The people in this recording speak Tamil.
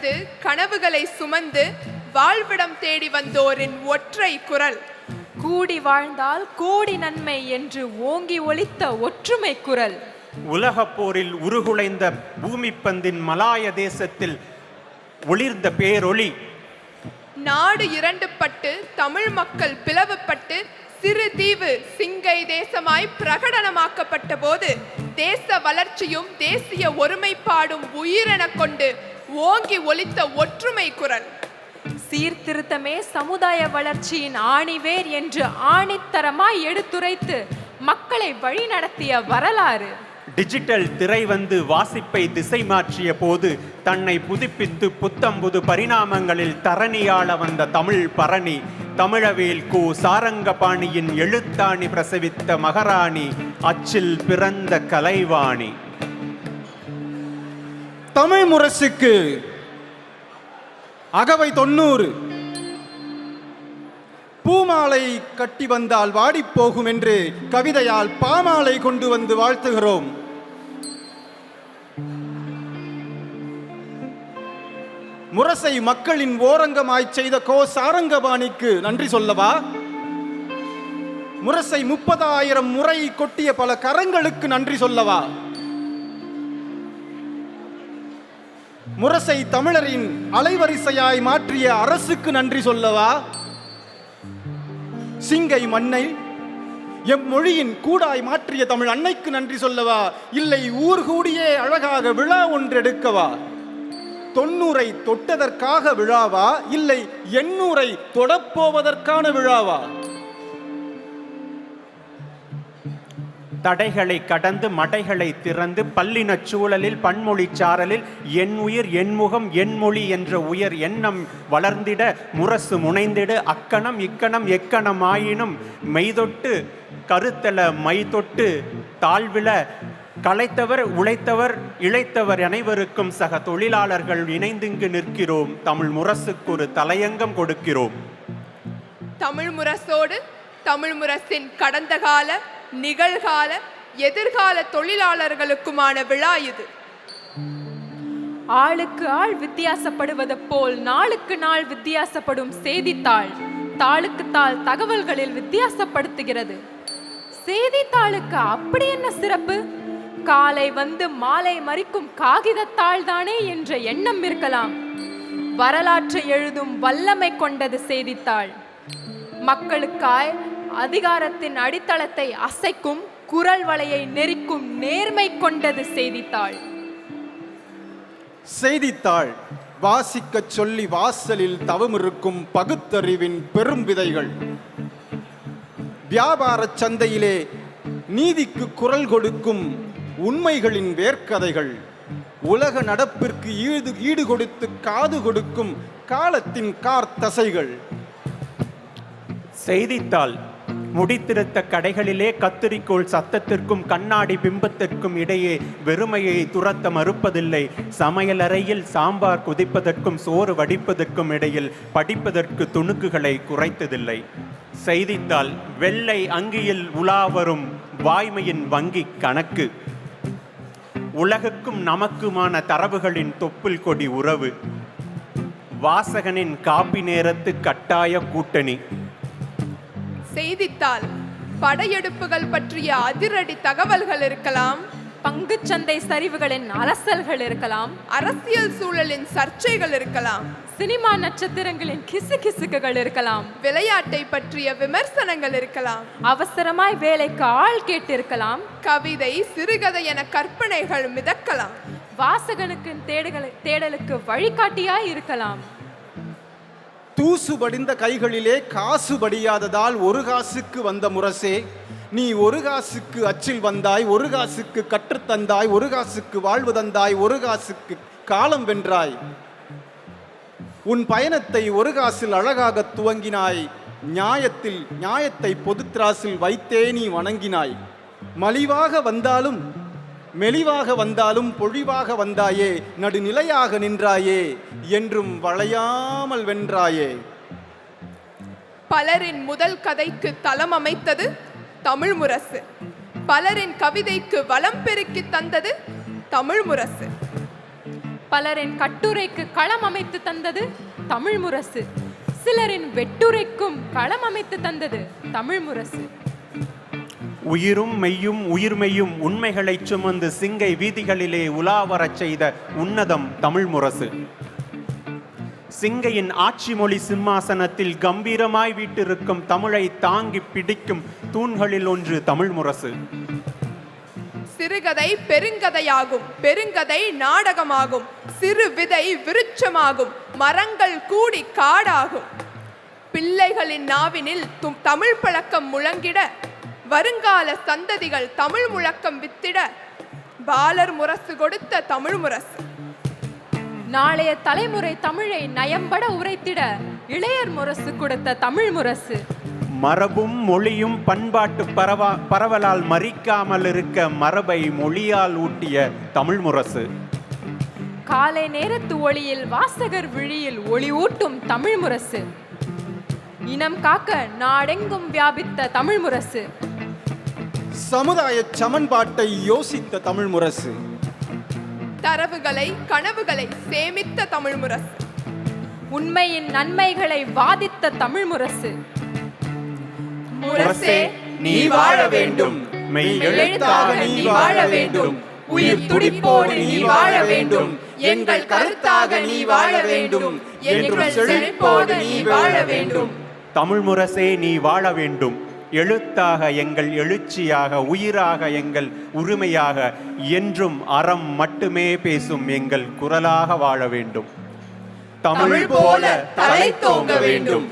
கடந்து கனவுகளை சுமந்து வாழ்விடம் தேடி வந்தோரின் ஒற்றை குரல். கூடி வாழ்ந்தால் கோடி நன்மை என்று ஓங்கி ஒலித்த ஒற்றுமை குரல். உலகப் போரில் உருகுலைந்த பூமிப்பந்தின் மலாய தேசத்தில் ஒளிர்ந்த பேரொளி. நாடு இரண்டுபட்டு தமிழ் மக்கள் பிளவுபட்டு சிறு தீவு சிங்கை தேசமாய் பிரகடனமாக்கப்பட்ட போது தேச வளர்ச்சியும் தேசிய ஒருமைப்பாடும் உயிரென கொண்டு ஓங்கி ஒலித்த ஒற்றுமை குரல். சீர்திருத்தமே சமுதாய வளர்ச்சியின் ஆணிவேர் என்று ஆணித்தரமாய் எடுத்துரைத்து மக்களை வழிநடத்திய வரலாறு. டிஜிட்டல் திரை வந்து வாசிப்பை திசை மாற்றிய போது தன்னை புதுப்பித்து புத்தம்புது பரிணாமங்களில் தரணியாள வந்த தமிழ் பரணி தமிழவேல் கு. சாரங்கபாணியின் எழுத்தாணி பிரசவித்த மகாராணி அச்சில் பிறந்த கலைவாணி. தமிழ் முரசுக்கு அகவை தொண்ணூறு. பூமாலை கட்டி வந்தால் வாடிப் போகும் என்று கவிதையால் பாமாலை கொண்டு வந்து வாழ்த்துகிறோம். முரசை மக்களின் ஓரங்கமாய் செய்த கோ சாரங்கபாணிக்கு நன்றி சொல்லவா? முரசை முப்பதாயிரம் முறை கொட்டிய பல கரங்களுக்கு நன்றி சொல்லவா? முரசை தமிழரின் அலைவரிசையாய் மாற்றிய அரசுக்கு நன்றி சொல்லவா? சிங்கை மண்ணை எம் மொழியின் கூடாய் மாற்றிய தமிழ் அன்னைக்கு நன்றி சொல்லவா? இல்லை ஊர் கூடியே அழகாக விழா ஒன்றெடுக்கவா? தொண்ணூரை தொட்டதற்காக விழாவா? இல்லை எண்ணூரை தொடப்போவதற்கான விழாவா? தடைகளை கடந்து மடைகளை திறந்து பல்லினச் சூழலில் பன்மொழி சாரலில் என் உயிர் என்முகம் என்மொழி என்ற உயர் எண்ணம் வளர்ந்திட முரசு முனைந்திட. அக்கணம் இக்கணம் எக்கணம் ஆயினும் மெய்தொட்டு கருத்தல மைதொட்டு தாழ்வில களைத்தவர் உழைத்தவர் இழைத்தவர் அனைவருக்கும் சக தொழிலாளர்கள் இணைந்திங்கு நிற்கிறோம். தமிழ் முரசுக்கு ஒரு தலையங்கம் கொடுக்கிறோம். தமிழ் முரசோடு தமிழ் முரசின் கடந்த கால நிகழ்கால எதிர்கால தொழிலாளர்களுக்குமான விழா இது. ஆளுக்கு ஆள் வித்தியாசப்படுவது போல் நாளுக்கு நாள் வித்தியாசப்படும் செய்தித்தாள் தாளுக்கு தாள் தகவல்களில் வித்தியாசப்படுத்துகிறது. செய்தித்தாளுக்கு அப்படி என்ன சிறப்பு? காலை வந்து மாலை மறிக்கும் காகிதத்தாள் தானே என்ற எண்ணம் இருக்கலாம். வரலாற்றை எழுதும் வல்லமை கொண்டது செய்தித்தாள். மக்களுக்காய் அதிகாரத்தின் அடித்தளத்தை அசைக்கும் குரல் வலையை நெரிக்கும் நேர்மை கொண்டது செய்தித்தாள். செய்தித்தாள் வாசிக்கச் சொல்லி வாசலில் தவமிருக்கும் பகுத்தறிவின் பெரும் விதைகள். வியாபாரச் சந்தையிலே நீதிக்கு குரல் கொடுக்கும் உண்மைகளின் வேர்க்கதைகள். உலக நடப்பிற்கு ஈடு ஈடு கொடுத்து காது கொடுக்கும் காலத்தின் கார்த்தசைகள். செய்தித்தாள் முடித்திருத்த கடைகளிலே கத்திரிக்கோள் சத்தத்திற்கும் கண்ணாடி பிம்பத்திற்கும் இடையே வெறுமையை துரத்த மறுப்பதில்லை. சமையலறையில் சாம்பார் குதிப்பதற்கும் சோறு வடிப்பதற்கும் இடையில் படிப்பதற்கு துணுக்குகளை குறைத்ததில்லை. செய்தித்தாள் வெள்ளை அங்கியில் உலா வரும் வாய்மையின் வங்கி கணக்கு. உலகுக்கும் நமக்குமான தரவுகளின் தொப்புள் கொடி உறவு. வாசகனின் காப்பி நேரத்து கட்டாய கூட்டணி. செய்தித்தாள். படையெடுப்புகள் பற்றிய அதிரடி தகவல்கள் இருக்கலாம். பங்குச்சந்தை சரிவுகளின் அலசல்கள் இருக்கலாம். அரசியல் சூழலின் சர்ச்சைகள் இருக்கலாம். சினிமா நட்சத்திரங்களின் கிசுகிசுக்குகள் இருக்கலாம். விளையாட்டை பற்றிய விமர்சனங்கள் இருக்கலாம். அவசரமாய் வேலைக்கு ஆள் கேட்டிருக்கலாம். கவிதை சிறுகதை என கற்பனைகள் மிதக்கலாம். வாசகனுக்கு தேடுகள் தேடலுக்கு வழிகாட்டியாய் இருக்கலாம். தூசு படிந்த கைகளிலே காசு படியாததால் ஒரு காசுக்கு வந்த முரசே நீ ஒரு காசுக்கு அச்சில் வந்தாய் ஒரு காசுக்கு கற்றுத்தந்தாய் ஒரு காசுக்கு வாழ்வு தந்தாய் ஒரு காசுக்கு காலம் வென்றாய். உன் பயணத்தை ஒரு காசில் அழகாக துவங்கினாய் நியாயத்தில் நியாயத்தை பொதுத்திராசில் வைத்தே நீ வணங்கினாய். மலிவாக வந்தாலும் மெலிவாக வந்தாலும் பொழிவாக வந்தாயே நடுநிலையாக நின்றாயே என்றும் வளையாமல் வென்றாயே. பலரின் முதல் கதைக்கு தளம் அமைத்தது தமிழ் முரசு. பலரின் கவிதைக்கு வளம் பெருக்கி தந்தது தமிழ் முரசு. பலரின் கட்டுரைக்கு களம் அமைத்து தந்தது தமிழ் முரசு. சிலரின் வெட்டுரைக்கும் களம் அமைத்து தந்தது தமிழ் முரசு. உயிரும் மெய்யும் உயிர்மெய்யும் உண்மைகளைச் சுமந்து சிங்கை வீதிகளிலே உலாவரச் செய்த உன்னதம் தமிழ் முரசு. சிங்கையின் ஆட்சி மொழி சிம்மாசனத்தில் கம்பீரமாய் வீட்டிருக்கும் தமிழை தாங்கி பிடிக்கும் தூண்களில் ஒன்று தமிழ் முரசு. சிறுகதை பெருங்கதையாகும் பெருங்கதை நாடகமாகும் சிறு விதை விருட்சமாகும் மரங்கள் கூடி காடாகும். பிள்ளைகளின் நாவினில் தும் தமிழ் பழக்கம் முழங்கிட வருங்கால சந்ததிகள் தமிழ் முழக்கம் வித்திட பாலர் முரசு கொடுத்த தமிழ் முரசு. நாளைய தலைமுறை தமிழை நயம்பட உரைத்திட இளையர் முரசு கொடுத்த தமிழ் முரசு. மரபும் மொழியும் பண்பாட்டு பரவா பரவலால் மறிக்காமல் இருக்க மரபை மொழியால் ஊட்டிய தமிழ் முரசு. காலை நேரத்து ஒளியில் வாசகர் விழியில் ஒளி ஊட்டும் தமிழ் முரசு. இனம் காக்க நாடெங்கும் வியாபித்த தமிழ் முரசு. சமுதாய சமன்பாட்டை யோசித்த தமிழ் முரசு. தரவுகளை கனவுகளை சேமித்த தமிழ் முரசு. உண்மையின் நன்மைகளை வாதித்த தமிழ் முரசு. முரசே நீ வாழ வேண்டும். மெய் எழுத்தாக நீ வாழ வேண்டும். உயிர் துடிப்போடு நீ வாழ வேண்டும். எங்கள் கருத்தாக நீ வாழ வேண்டும். எங்கள் செழிப்போடு நீ வாழ வேண்டும். தமிழ் முரசே நீ வாழ வேண்டும். எழுத்தாக எங்கள் எழுச்சியாக உயிராக எங்கள் உரிமையாக என்றும் அறம் மட்டுமே பேசும் எங்கள் குரலாக வாழ வேண்டும். தமிழ் போல தலை தோங்க வேண்டும்.